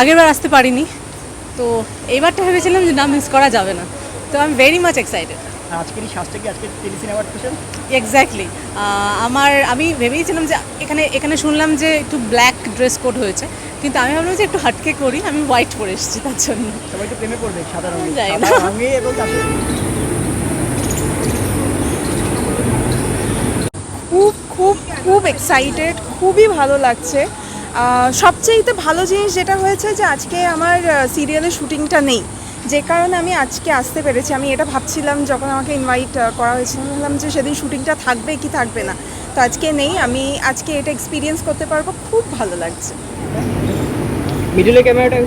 আগেরবার আসতে পারিনি। তো এইবারটা ভেবেছিলাম যে না মিস করা যাবে না। তো I am very much excited আজকের এই সাজটা কি আজকে টেলিসিনে অ্যাওয়ার্ড স্পেশাল এক্স্যাক্টলি আমার আমি ভেবেছিলাম যে এখানে এখানে শুনলাম যে একটু ব্ল্যাক ড্রেস কোড হয়েছে। কিন্তু আমি ভাবলাম যে একটু হাটকে করি আমি হোয়াইট পরে এসেছি তার জন্য। সবাই তো প্রেমে পড়বে সাদা রঙে এবং খুব খুব খুব এক্সাইটেড খুবই ভালো লাগছে। সবচেয়েতে ভালো জিনিস যেটা হয়েছে যে আজকে আমার সিরিয়ালের শুটিংটা নেই। যে কারণে আমি আজকে আসতে পেরেছি। আমি এটা ভাবছিলাম যখন আমাকে ইনভাইট করা হয়েছিল। ভাবলাম যে সেদিন শুটিংটা থাকবে কি থাকবে না। তো আজকে নেই। আমি আজকে এটা এক্সপিরিয়েন্স করতে পারব। খুব ভালো লাগছে। মিডিলে ক্যামেরাটা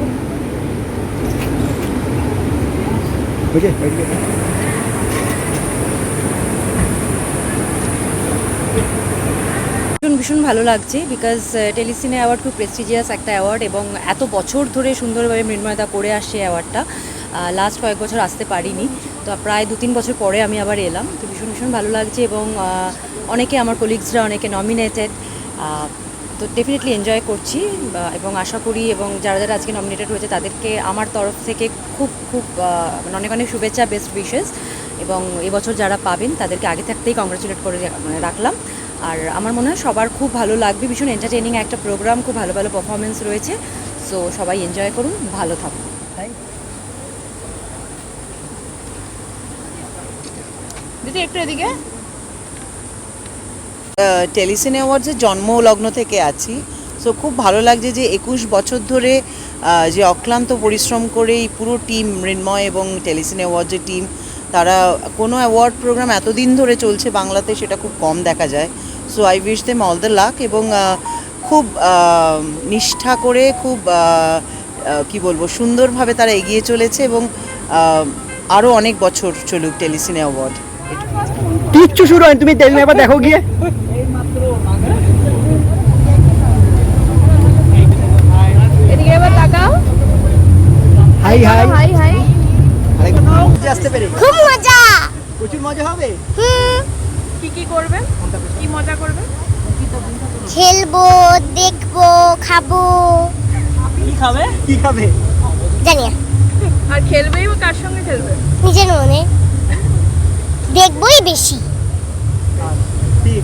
ভীষণ ভীষণ ভালো লাগছে বিকজ টেলিসিনে অ্যাওয়ার্ড খুব প্রেস্টিজিয়াস একটা অ্যাওয়ার্ড এবং এত বছর ধরে সুন্দরভাবে মৃন্ময়দা করে আসছে অ্যাওয়ার্ডটা লাস্ট কয়েক বছর আসতে পারিনি। তো প্রায় দু তিন বছর পরে আমি আবার এলাম। তো ভীষণ ভীষণ ভালো লাগছে এবং অনেকে আমার কলিগসরা অনেকে নমিনেটেড তো ডেফিনেটলি এনজয় করছি এবং আশা করি এবং যারা যারা আজকে নমিনেটেড হয়েছে তাদেরকে আমার তরফ থেকে খুব খুব মানে অনেক অনেক শুভেচ্ছা বেস্ট উইশেস এবং এবছর যারা পাবেন তাদেরকে আগে থাকতেই কংগ্রাচুলেট করে মানে রাখলাম। আর আমার মনে হয় সবার খুব ভালো লাগবে। ভীষণ এন্টারটেনিং একটা প্রোগ্রাম খুব ভালো ভালো পারফরমেন্স রয়েছে। সো সবাই এনজয় করুন ভালো থাকুন. দিদি একটু এদিকে। টেলিসিনে অ্যাওয়ার্ডসের জন্ম লগ্ন থেকে আছি। সো খুব ভালো লাগছে যে একুশ বছর ধরে যে অক্লান্ত পরিশ্রম করে এই পুরো টিম মৃন্ময় এবং টেলিসিনে অ্যাওয়ার্ডসের টিম তারা কোনো অ্যাওয়ার্ড প্রোগ্রাম এতদিন ধরে চলছে বাংলাতে সেটা খুব কম দেখা যায়। So I wish them all the luck এবং খুব নিষ্ঠা করে খুব কি বলব সুন্দরভাবে তারা এগিয়ে চলেছে এবং আরও অনেক বছর চলুক টেলিসিনে অ্যাওয়ার্ড। কিচ্ছু শুরু হয়নি তুমি টেলিসিনে একবার দেখো গিয়ে। Hi hi. Hi hi. খুব মজা। প্রচুর মজা হবে? হুম। কি কি করবেন কি মজা করবেন খেলব দেখব খাব। কি খাবে? কি খাবে? জানি আর খেলবেই বা কার সঙ্গে খেলবে নিজের মনে দেখবোই বেশি ঠিক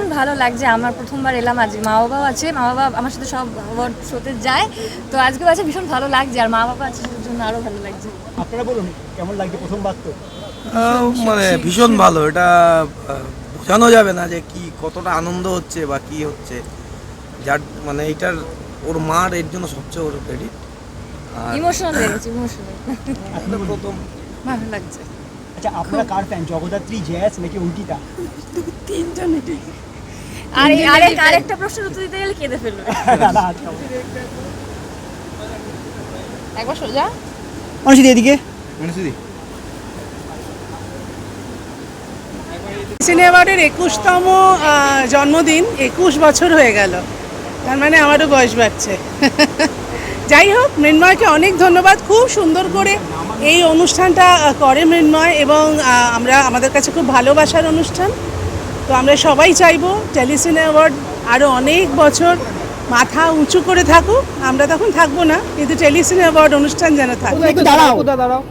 ভীষণ ভালো লাগছে। আমার প্রথমবার এলাম আজ মা বাবাও আছে। মা বাবা আমার সাথে সব অ্যাওয়ার্ড শোতে যায়। তো আজকে আছে ভীষণ ভালো লাগছে। আর মা বাবা আছে সেটার জন্য আরও ভালো লাগছে। আপনারা বলুন কেমন লাগছে প্রথমবার তো? মানে ভীষণ ভালো। এটা বোঝানো যাবে না যে কি কতটা আনন্দ হচ্ছে বা কি হচ্ছে। যার মানে এটার ওর মার এর জন্য সবচেয়ে ওর ক্রেডিট ইমোশনাল লেগেছে ইমোশনাল প্রথম। ভালো লাগছে। আচ্ছা আপনারা কার ফ্যান জগদ্ধাত্রী জয়াস নাকি অঙ্কিতা আর আরেক আরেকটা প্রশ্নের উত্তর দিতে গেলে কেঁদে ফেলবে। একবার সোজা। এদিকে। একুশতম জন্মদিন একুশ বছর হয়ে গেল। তার মানে আমারও বয়স বাড়ছে। যাই হোক মৃন্ময়কে অনেক ধন্যবাদ। খুব সুন্দর করে এই অনুষ্ঠানটা করে মৃন্ময় এবং আহ, আমরা আমাদের কাছে খুব ভালোবাসার অনুষ্ঠান। তো আমরা সবাই চাইব টেলিসিনে অ্যাওয়ার্ড আরও অনেক বছর মাথা উঁচু করে থাকুক। আমরা তখন থাকব না কিন্তু টেলিসিনে অ্যাওয়ার্ড অনুষ্ঠান যেন থাকুক দাঁড়াও। দাঁড়াও।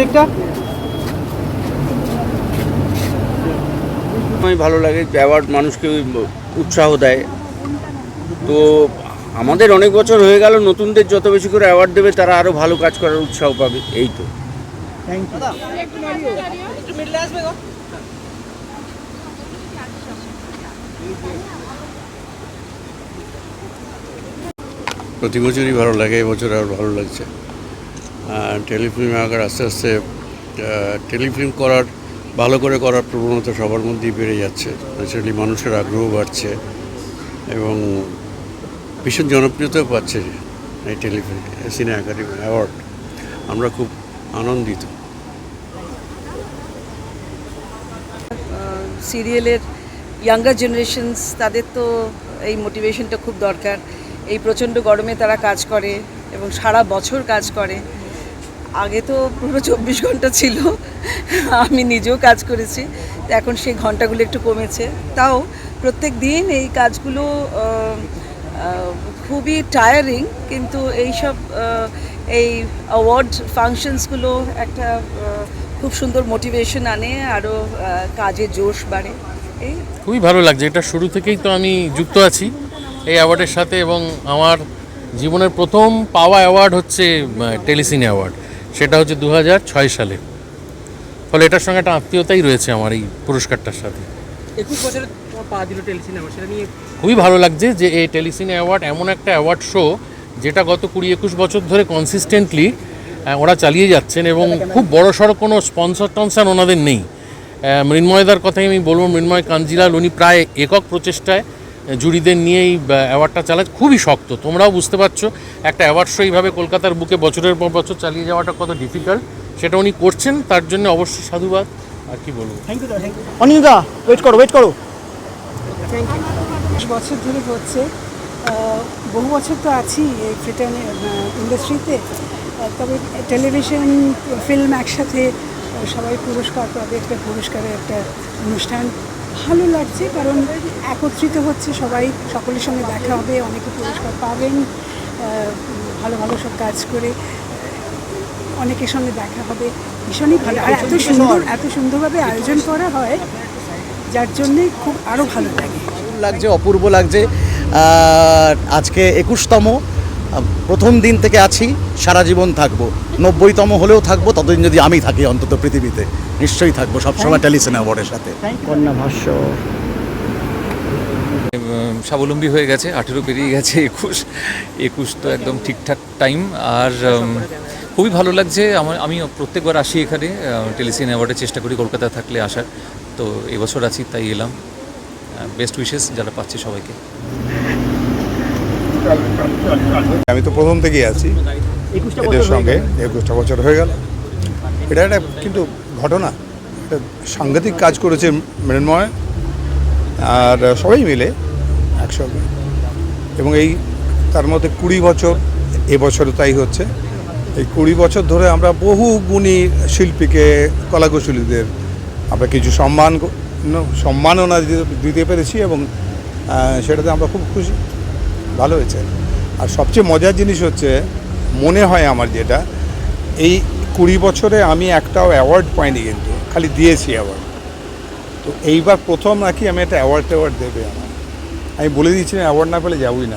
দিকটা আমি ভালো লাগে অ্যাওয়ার্ড মানুষকে উৎসাহ দেয়। তো আমাদের অনেক বছর হয়ে গেল নতুনদের যত বেশি করে অ্যাওয়ার্ড দেবে তারা আরও ভালো কাজ করার উৎসাহ পাবে এই তো। থ্যাংক ইউ প্রতি বছরই ভালো লাগে এবছর আর ভালো লাগছে। আর টেলিফিল্ম আকার আস্তে আস্তে টেলিফিল্ম করার, ভালো করে করার প্রবণতা সবার মধ্যেই বেড়ে যাচ্ছে। ন্যাচারালি মানুষের আগ্রহ বাড়ছে এবং ভীষণ জনপ্রিয়তাও পাচ্ছে এই টেলিফিল্ম সিনে একাডেমি অ্যাওয়ার্ড। আমরা খুব আনন্দিত। সিরিয়ালের ইয়াঙ্গার জেনারেশনস তাদের তো এই মোটিভেশনটা খুব দরকার। এই প্রচণ্ড গরমে তারা কাজ করে এবং সারা বছর কাজ করে। আগে তো পুরো চব্বিশ ঘণ্টা ছিল, আমি নিজেও কাজ করেছি, তো এখন সেই ঘন্টাগুলো একটু কমেছে। তাও প্রত্যেক দিন এই কাজগুলো খুবই টায়ারিং কিন্তু এইসব এই অ্যাওয়ার্ড ফাংশনসগুলো একটা খুব সুন্দর মোটিভেশন আনে আরও কাজে জোশ বাড়ে। এই খুবই ভালো লাগছে। এটা শুরু থেকেই তো আমি যুক্ত আছি এই অ্যাওয়ার্ডের সাথে এবং আমার জীবনের প্রথম পাওয়া অ্যাওয়ার্ড হচ্ছে টেলিসিনে অ্যাওয়ার্ড সেটা হচ্ছে দু ছয় সালে। ফলে এটার সঙ্গে একটা আত্মীয়তাই রয়েছে আমার এই পুরস্কারটার সাথে। একুশ বছরে পা দিল টেলিসিনেমা সেটা নিয়ে খুবই ভালো লাগছে যে এই টেলিসিনে অ্যাওয়ার্ড এমন একটা অ্যাওয়ার্ড শো যেটা গত কুড়ি একুশ বছর ধরে কনসিস্টেন্টলি ওরা চালিয়ে যাচ্ছেন এবং খুব বড় সড়ো কোনো স্পন্সর টনসার ওনাদের নেই। মৃন্ময়দার কথাই আমি বলব মৃন্ময় কাঞ্জিলাল উনি প্রায় একক প্রচেষ্টায় জুরিদের নিয়ে এই অ্যাওয়ার্ডটা চালায় খুবই শক্ত তোমরাও বুঝতে পারছ একটা অ্যাওয়ার্ড শো এইভাবে কলকাতার বুকে বছরের পর বছর চালিয়ে যাওয়াটা কত ডিফিকাল্ট সেটা উনি করছেন তার জন্য অবশ্যই সাধুবাদ আর কি বলব। Thank you thank you Aninda wait করো ওয়েট করো। বছর ধরে হচ্ছে বহু বছর তো আছি এই ইন্ডাস্ট্রিতে তবে টেলিভিশন, ফিল্ম একসাথে সবাই পুরস্কার পাবে, একটা পুরস্কারের একটা অনুষ্ঠান। ভালো লাগছে, কারণ একত্রিত হচ্ছে সবাই, সকলের সঙ্গে দেখা হবে, অনেকে পুরস্কার পাবেন ভালো ভালো সব কাজ করে অনেকের সঙ্গে দেখা হবে। ভীষণই ভালো। আর এত সুন্দর, এত সুন্দরভাবে আয়োজন করা হয়, যার জন্যে খুব আরও ভালো লাগে। লাগছে, অপূর্ব লাগছে। আজকে একুশতম প্রথম দিন থেকে আছি। সারা জীবন থাকব। নব্বইতম হলেও থাকব ততদিন যদি আমি থাকি অন্তত পৃথিবীতে নিশ্চয়ই থাকব সবসময় টেলিসিন অ্যাওয়ার্ডের সাথে। কন্যা ভাষ্য। স্বাবলম্বী হয়ে গেছে আঠেরো পেরিয়ে গেছে একুশ একুশ তো একদম ঠিকঠাক টাইম আর খুবই ভালো লাগছে। আমার আমি প্রত্যেকবার আসি এখানে টেলিসিন অ্যাওয়ার্ডের চেষ্টা করি কলকাতা থাকলে আসার। তো এবছর আছি তাই এলাম। বেস্ট উইশেস যারা পাচ্ছে সবাইকে। আমি তো প্রথম থেকেই আছি। এদের সঙ্গে একুশটা বছর হয়ে গেল। এটা একটা কিন্তু ঘটনা। একটা সাংঘাতিক কাজ করেছে মৃন্ময় আর সবাই মিলে একসঙ্গে। এবং এই তার মধ্যে কুড়ি বছর এবছরও তাই হচ্ছে। এই কুড়ি বছর ধরে আমরা বহু গুণী শিল্পীকে কলাকুশলীদের আমরা কিছু সম্মান সম্মাননা দিতে পেরেছি এবং সেটাতে আমরা খুব খুশি। ভালো হয়েছে। আর সবচেয়ে মজার জিনিস হচ্ছে মনে হয় আমার যেটা, এই কুড়ি বছরে আমি একটাও অ্যাওয়ার্ড পাইনি কিন্তু, খালি দিয়েছি অ্যাওয়ার্ড তো এইবার প্রথম নাকি আমি একটা অ্যাওয়ার্ড ট্যাওয়ার্ড দেবে আমার। আমি বলে দিয়েছিলাম অ্যাওয়ার্ড না পেলে যাবোই না।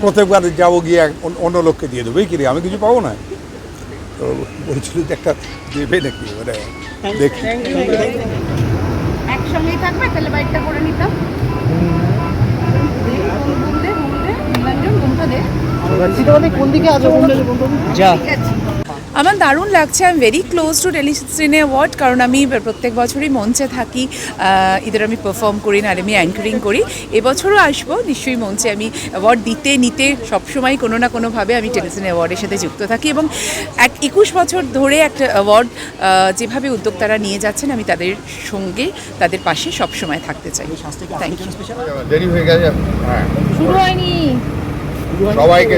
প্রত্যেকবার যাব গিয়ে অন্য- লোককে দিয়ে দেবো, এই কিরে আমি কিছু পাবো না? তো বলছিল যে একটা দেবে নাকি, ওটা দেখি। একসঙ্গেই থাকবে, তাহলে বাইকটা করে নিতাম। যা। আমার দারুণ লাগছে। I am very close to Telecine award কারণ আমি প্রত্যেক বছরই মঞ্চে থাকি। ইদার আমি পারফর্ম করি না আমি অ্যাঙ্কারিং করি। এবছরও আসব নিশ্চয়ই মঞ্চে আমি অ্যাওয়ার্ড দিতে নিতে সবসময় কোনো না কোনোভাবে আমি টেলিসিনে অ্যাওয়ার্ডের সাথে যুক্ত থাকি। এবং এক একুশ বছর ধরে একটা অ্যাওয়ার্ড যেভাবে উদ্যোক্তারা নিয়ে যাচ্ছেন আমি তাদের সঙ্গে তাদের পাশে সবসময় থাকতে চাই। থ্যাংক ইউ দেরি গেছে। শুরু হয়নি। সবাইকে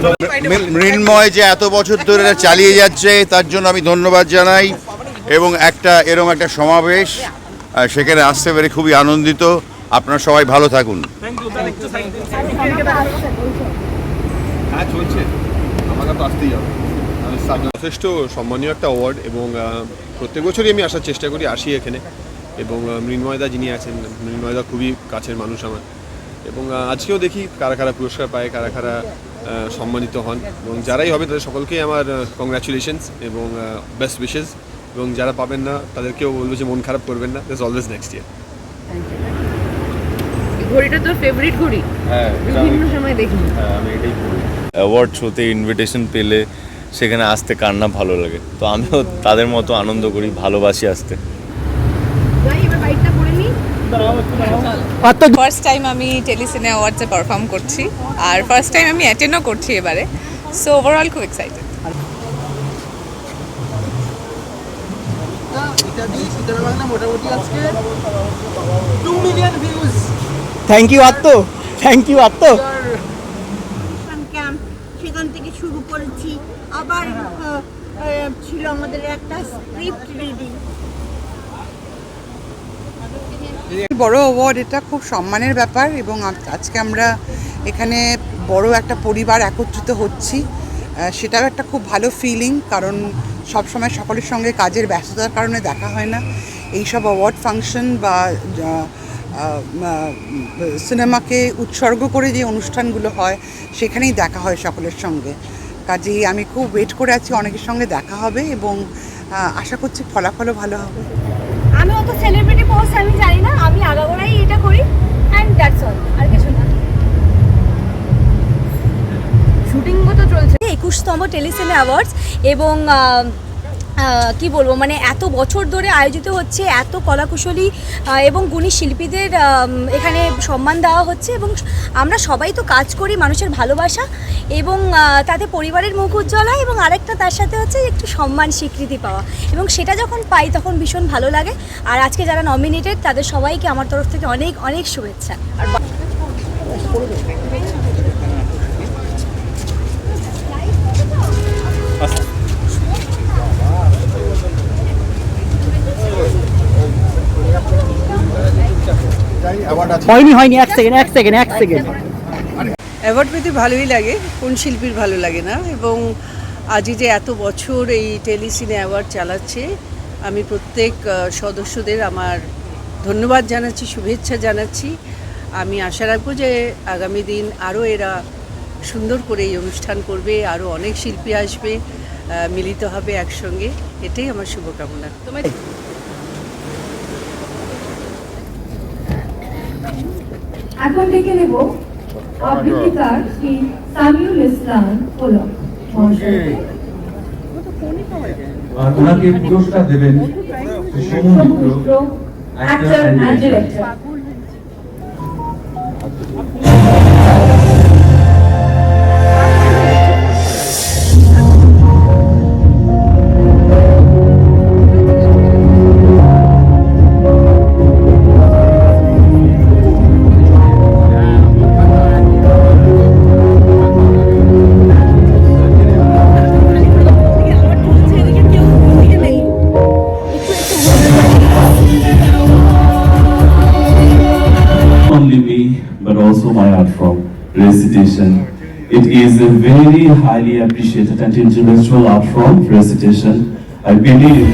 মৃন্ময় যে এত বছর ধরে চালিয়ে যাচ্ছে, তার জন্য আমি ধন্যবাদ জানাই এবং একটা এরকম একটা সমাবেশ সেখানে আসতে পেরে খুবই আনন্দিত। আপনারা সবাই ভালো থাকুন। যথেষ্ট সম্মানীয় একটা অ্যাওয়ার্ড এবং প্রত্যেক বছরই আমি আসার চেষ্টা করি, আসি এখানে। এবং মৃন্ময়দা যিনি আছেন, মৃন্ময়দা খুবই কাছের মানুষ আমার। এবং আজকেও দেখি কারা কারা পুরস্কার পায় কারা কারা সম্মানিত হন। এবং যারাই হবে তাদের সকলকেই আমার কংগ্রাচুলেশনস এবং বেস্ট উইশেস এবং যারা পাবেন না তাদেরকেও বলব যে মন খারাপ করবেন না। দিস অলওয়েজ নেক্সট ইয়ার ঘড়িটা তোর ফেভারিট ঘড়ি? হ্যাঁ বিভিন্ন সময় দেখি হ্যাঁ আমি এটাই বলি। অ্যাওয়ার্ড শোতে ইনভিটেশন পেলে সেখানে আসতে কার না ভালো লাগে। তো আমিও তাদের মতো আনন্দ করি ভালোবাসি আসতে যাই এবার বাইকটা করে নি ফার্স্ট টাইম আমি টেলিসিনে অ্যাওয়ার্ডসে পারফর্ম করছি আর ফার্স্ট টাইম আমি অ্যাটেন্ডও করছি এবারে। সো ওভারঅল খুব excited thank you Atma thank you Atma camp সেখান থেকে শুরু করেছি। আবার ছিল আমাদের একটা স্ক্রিপ্ট রিডিং বড় অ্যাওয়ার্ড, এটা খুব সম্মানের ব্যাপার এবং আজ- আজকে আমরা এখানে বড় একটা পরিবার একত্রিত হচ্ছি। সেটাও একটা খুব ভালো ফিলিং কারণ সব সময় সকলের সঙ্গে কাজের ব্যস্ততার কারণে দেখা হয় না। এইসব অ্যাওয়ার্ড ফাংশন বা সিনেমাকে উৎসর্গ করে যে অনুষ্ঠানগুলো হয়, সেখানেই দেখা হয় সকলের সঙ্গে। কাজেই আমি খুব ওয়েট করে আছি, অনেকের সঙ্গে দেখা হবে এবং আশা করছি ফলাফলও ভালো হবে। আমি সেলিব্রিটি পোস্ট আমি জানি না আমি আগাগোড়াই এটা করি অ্যান্ড দ্যাটস অল আর কিছু না। শুটিংও তো চলছে। একুশতম টেলিসিনে অ্যাওয়ার্ডস এবং কি বলব মানে এত বছর ধরে আয়োজিত হচ্ছে, এত কলাকুশলী এবং গুণী শিল্পীদের এখানে সম্মান দেওয়া হচ্ছে এবং আমরা সবাই তো কাজ করি মানুষের ভালোবাসা এবং তাতে পরিবারের মুখ উজ্জ্বল হয় এবং আরেকটা তার সাথে হচ্ছে একটু সম্মান স্বীকৃতি পাওয়া এবং সেটা যখন পাই তখন ভীষণ ভালো লাগে। আর আজকে যারা নমিনেটেড তাদের সবাইকে আমার তরফ থেকে অনেক অনেক শুভেচ্ছা। আর হয়নি হয়নি, এক সেকেন্ড এক সেকেন্ড এক সেকেন্ড অ্যাওয়ার্ড পেতে ভালোই লাগে, কোন শিল্পীর ভালো লাগে না, এবং আজই যে এত বছর এই টেলিসিনে অ্যাওয়ার্ড চালাচ্ছে, আমি প্রত্যেক সদস্যদের আমার ধন্যবাদ জানাচ্ছি, শুভেচ্ছা জানাচ্ছি। আমি আশা রাখব যে আগামী দিন আরও এরা সুন্দর করে এই অনুষ্ঠান করবে, আরও অনেক শিল্পী আসবে মিলিত হবে একসঙ্গে। এটাই আমার শুভকামনা। তোমার এখন ডেকে নেব আবৃত্তিকার শ্রী সামিউল ইসলাম পোলক আর ওনাকে পুরস্কার দেবেন Mitra actor and director highly appreciated and intellectual art form, recitation. I believe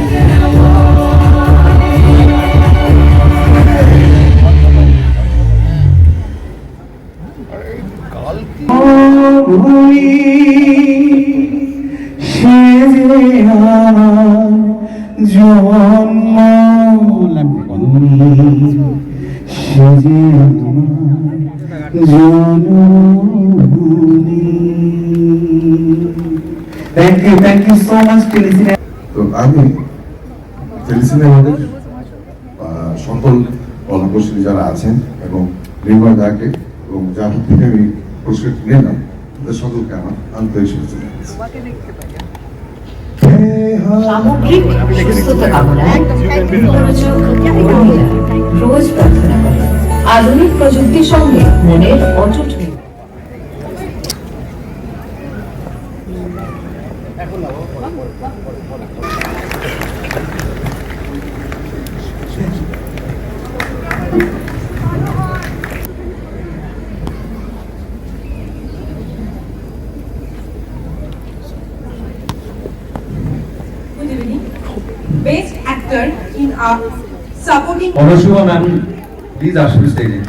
thank you thank you so much Telecine তো আমি টেলিসিনে আমাদের আহ, সকল কলাকুশলী যারা আছেন এবং নির্ময় দাকে এবং যার হাত থেকে আমি পুরস্কার নিলাম তাদের সকলকে আমার আন্তরিক শুভেচ্ছা জানাচ্ছি। সামগ্রিক সুস্থতা কামনায় রোজ প্রার্থনা করে। আধুনিক প্রযুক্তির সঙ্গে মনের অটুট মিল। Best actor in a supporting Anushubha ma'am please আসুন স্টেজে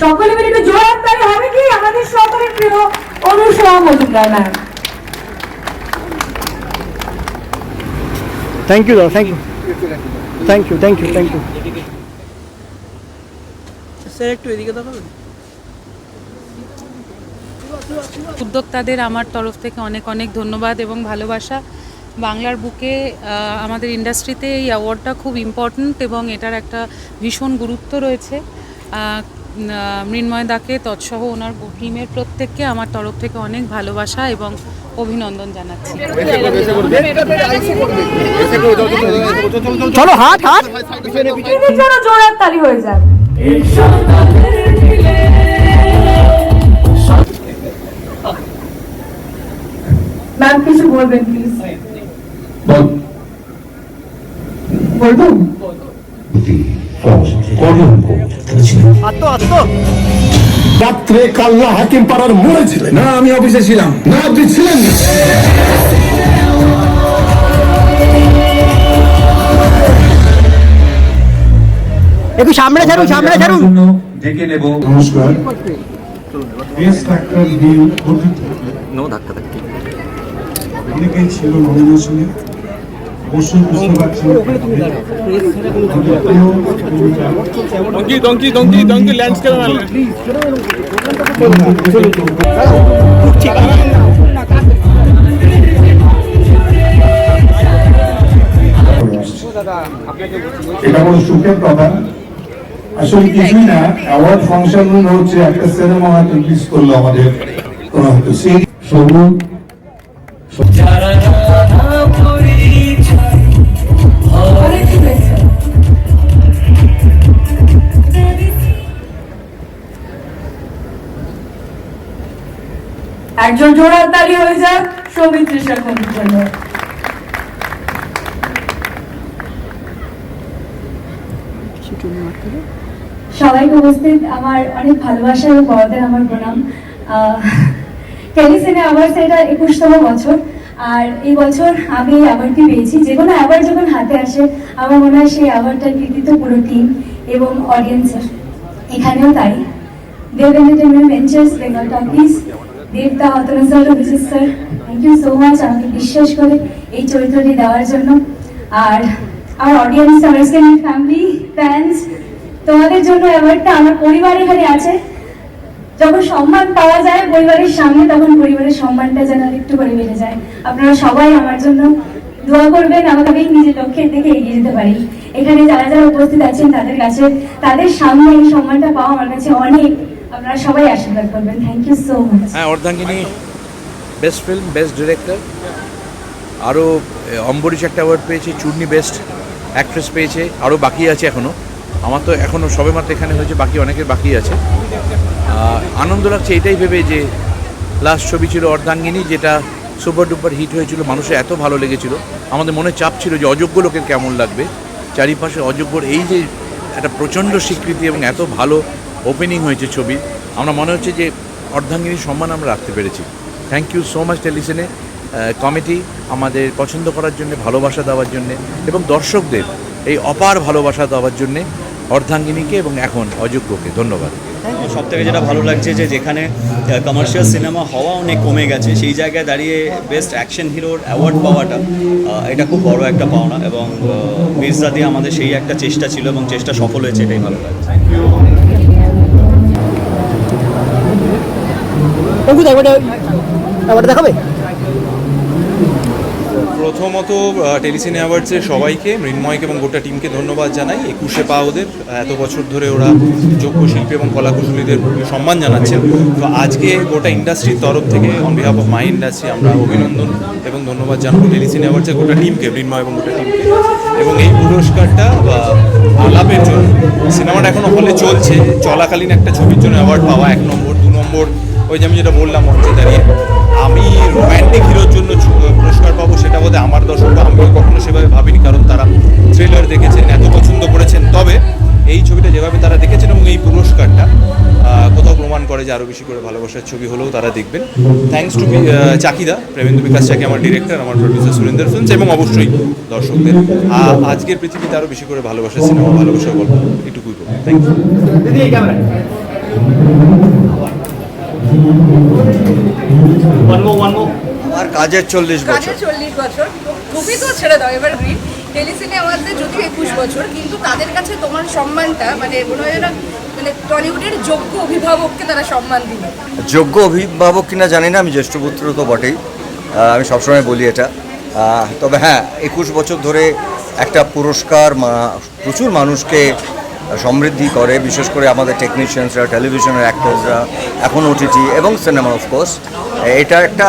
সকলে মিলে একটু জোর হবে কি? আমাদের সকলের প্রিয় Anusha Majumdar ma'am. Thank you দাদা thank you thank you thank you thank you sir একটু এদিকে দেখাবেন উদ্যোক্তাদের আমার তরফ থেকে অনেক অনেক ধন্যবাদ এবং ভালোবাসা। বাংলার বুকে আমাদের ইন্ডাস্ট্রিতে এই অ্যাওয়ার্ডটা খুব ইম্পর্ট্যান্ট এবং এটার একটা ভীষণ গুরুত্ব রয়েছে। মৃন্ময় দাকে তৎসহ ওনার টিমের প্রত্যেককে আমার তরফ থেকে অনেক ভালোবাসা এবং অভিনন্দন জানাচ্ছি। চলো হাত হাত জোর জোর তালি হয়ে যায় বলবেন প্লিজ বলব রাত্রে কাল্লা হাকিম পাড়ার মোড়ে ছিলেন। না আমি অফিসে ছিলাম। না আপনি ছিলেন না। একটু সামনে ছাড়ুন সামনে ছাড়ুন। ডেকে নেব। নমস্কার। বেস্ট নো ধাক্কা ধাক্কি অনেকেই ছিল পারছি donkey donkey donkey donkey landscape এটা বড় সুখের কথা। আসলে কিছুই না অ্যাওয়ার্ড ফাংশন হচ্ছে একটা সিনেমা হয়তো রিলিজ করল আমাদের কোনো হয়তো সেই সবুজ একজন জোড়ার তালি হয়ে যাক সৌমিত্রী শেখরের জন্য সবাইকে উপস্থিত, আমার অনেক ভালোবাসা এবং বড়দের আমার প্রণাম। টেলিসিনে অ্যাওয়ার্ডস এটা একুশতম বছর, আর এই বছর আমি এই অ্যাওয়ার্ডটি পেয়েছি। যে কোনো অ্যাওয়ার্ড যখন হাতে আসে, আমার মনে হয় সেই অ্যাওয়ার্ডটার কৃতিত্ব পুরো টিম এবং অডিয়েন্সের এখানেও তাই। Dev entertainment ventures Bengal talkies দেবদা অতনজাল Abhijit sir thank you so much আমাকে বিশ্বাস করে এই চরিত্রটি দেওয়ার জন্য। আর আমার অডিয়েন্স আমার ফ্যামিলি ফ্যান্স তোমাদের জন্য অ্যাওয়ার্ডটা আমার পরিবার এখানে আছে। যখন সম্মান পাওয়া যায় পরিবারের সামনে, তখন পরিবারের সম্মানটা যেন একটু করে বেড়ে যায়। আপনারা সবাই আমার জন্য দোয়া করবেন আমাকে আমি নিজের লক্ষ্যের দিকে এগিয়ে যেতে পারি। এখানে যারা যারা উপস্থিত আছেন, তাদের কাছে, তাদের সামনে এই সম্মানটা পাওয়া আমার কাছে অনেক আপনারা সবাই আশীর্বাদ করবেন। থ্যাংক ইউ সো মাচ হ্যাঁ Ardhangini best film best director আরও অম্বরীশ একটা অ্যাওয়ার্ড পেয়েছে, চূর্ণি বেস্ট অ্যাক্ট্রেস পেয়েছে আরও বাকি আছে এখনও আমার তো এখনও সবেমাত্র এখানে হয়েছে, বাকি অনেকের বাকি আছে। আনন্দ লাগছে এটাই ভেবে যে লাস্ট ছবি ছিল অর্ধাঙ্গিনী, যেটা সুপার ডুপার হিট হয়েছিল, মানুষের এত ভালো লেগেছিল। আমাদের মনে চাপ ছিল যে, অযোগ্য লোকের কেমন লাগবে? চারিপাশে অযোগ্যর এই যে, একটা প্রচণ্ড স্বীকৃতি এবং এত ভালো ওপেনিং হয়েছে ছবি। আমরা মনে হচ্ছে যে অর্ধাঙ্গিনীর সম্মান আমরা রাখতে পেরেছি। Thank you so much Telecine committee আমাদের পছন্দ করার জন্য ভালোবাসা দেওয়ার জন্য এবং দর্শকদের এই অপার ভালোবাসা দেওয়ার জন্যে অর্ধাঙ্গিনীকে এবং এখন অযোগ্যকে ধন্যবাদ। সব থেকে যেটা ভালো লাগছে যে যেখানে কমার্শিয়াল সিনেমা হওয়া অনেক কমে গেছে সেই জায়গায় দাঁড়িয়ে বেস্ট অ্যাকশন হিরোর অ্যাওয়ার্ড পাওয়াটা এটা খুব বড় একটা পাওনা এবং মির্জা দিয়ে আমাদের সেই একটা চেষ্টা ছিল এবং চেষ্টা সফল হয়েছে এটাই ভালো লাগছে। দেখাবে? প্রথমত টেলিসিনে অ্যাওয়ার্ডসের সবাইকে মৃন্ময়কে এবং গোটা টিমকে ধন্যবাদ জানাই। একুশে পা ওদের এত বছর ধরে ওরা যোগ্য শিল্পী এবং কলাকুশলীদের সম্মান জানাচ্ছেন। তো আজকে গোটা ইন্ডাস্ট্রির তরফ থেকে on behalf of my industry আমরা অভিনন্দন এবং ধন্যবাদ জানাব টেলিসিনে অ্যাওয়ার্ডসের গোটা টিমকে মৃন্ময় এবং গোটা টিমকে। এবং এই পুরস্কারটা আলাপের জন্য, সিনেমাটা এখনও হলে চলছে। চলাকালীন একটা ছবির জন্য অ্যাওয়ার্ড পাওয়া এক নম্বর, দু নম্বর ওই যে আমি যেটা বললাম মঞ্চে দাঁড়িয়ে, আমি রোম্যান্টিক হিরোর জন্য পুরস্কার পাবো সেটা বোধহয় আমার দর্শক আমিও কখনো সেভাবে ভাবিনি, কারণ তারা থ্রিলার দেখেছেন, এত পছন্দ করেছেন। তবে এই ছবিটা যেভাবে তারা দেখেছেন এবং এই পুরস্কারটা কোথাও প্রমাণ করে যে আরও বেশি করে ভালোবাসার ছবি হলেও তারা দেখবেন। থ্যাঙ্কস টু চাকিদা প্রেমেন্দ্র বিকাশ চাকি আমার ডিরেক্টর আমার প্রডিউসার সুরেন্দ্র ফিল্মস এবং অবশ্যই দর্শকদের। আজকের পৃথিবীতে আরও বেশি করে ভালোবাসার সিনেমা ভালোবাসার গল্প, এটুকুই বলব। থ্যাংক ইউ আর কাজের চল্লিশ বছর। চল্লিশ বছর। খুবই তো ছেড়ে দাও এবার গ্রিন টেলিসিনে আমাদের যদিও একুশ বছর কিন্তু তাদের কাছে তোমার সম্মানটা মানে মনে হয় যেন মানে টলিউডের যোগ্য অভিভাবককে তারা সম্মান দিল। যোগ্য অভিভাবক কিনা জানি না আমি জ্যেষ্ঠ পুত্র তো বটেই। আমি সবসময় বলি এটা। তবে হ্যাঁ একুশ বছর ধরে একটা পুরস্কার প্রচুর মানুষকে সমৃদ্ধি করে, বিশেষ করে আমাদের টেকনিশিয়ানসরা টেলিভিশনের অ্যাক্টার্সরা এখন ওটিটি এবং সিনেমা অফকোর্স এটা একটা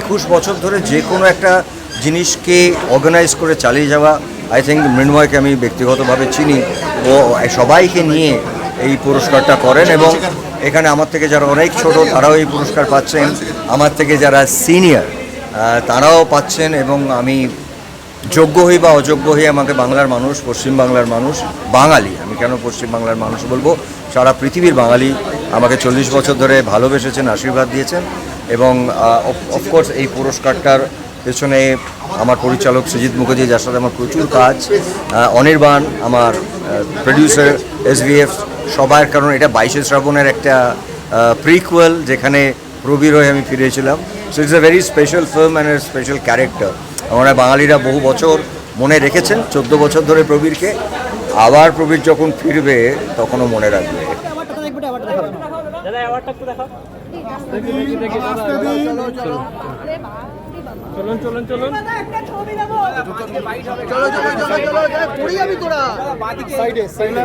একুশ বছর ধরে যে কোনো একটা জিনিসকে অর্গানাইজ করে চালিয়ে যাওয়া আই থিঙ্ক মৃন্ময়কে আমি ব্যক্তিগতভাবে চিনি। ও, সবাইকে নিয়ে এই পুরস্কারটা করেন এবং এখানে আমার থেকে যারা অনেক ছোট, তারাও এই পুরস্কার পাচ্ছেন। আমার থেকে যারা সিনিয়র তারাও পাচ্ছেন এবং আমি যোগ্য হই বা অযোগ্য হই আমাকে বাংলার মানুষ, পশ্চিম বাংলার মানুষ, বাঙালি। আমি কেন পশ্চিম বাংলার মানুষ বলব? সারা পৃথিবীর বাঙালি আমাকে চল্লিশ বছর ধরে ভালোবেসেছেন, আশীর্বাদ দিয়েছেন এবং অফকোর্স এই পুরস্কারটার পেছনে আমার পরিচালক সুজিত মুখার্জি, যার সাথে আমার প্রচুর কাজ অনির্বাণ, আমার প্রডিউসার এস এসভিএফ সবার কারণ এটা বাইশে শ্রাবণের একটা প্রিকুয়েল যেখানে প্রবীর হয়ে আমি ফিরেছিলাম। So it's a very special film and a special character আমরা বাঙালিরা বহু বছর মনে রেখেছেন চোদ্দ বছর ধরে প্রবীরকে আবার প্রবীর যখন ফিরবে তখনও মনে রাখবে চলুন চলুন চলুন চলো চলো চলো চলো পড়ে যাবি তোরা সাইডে সাইডে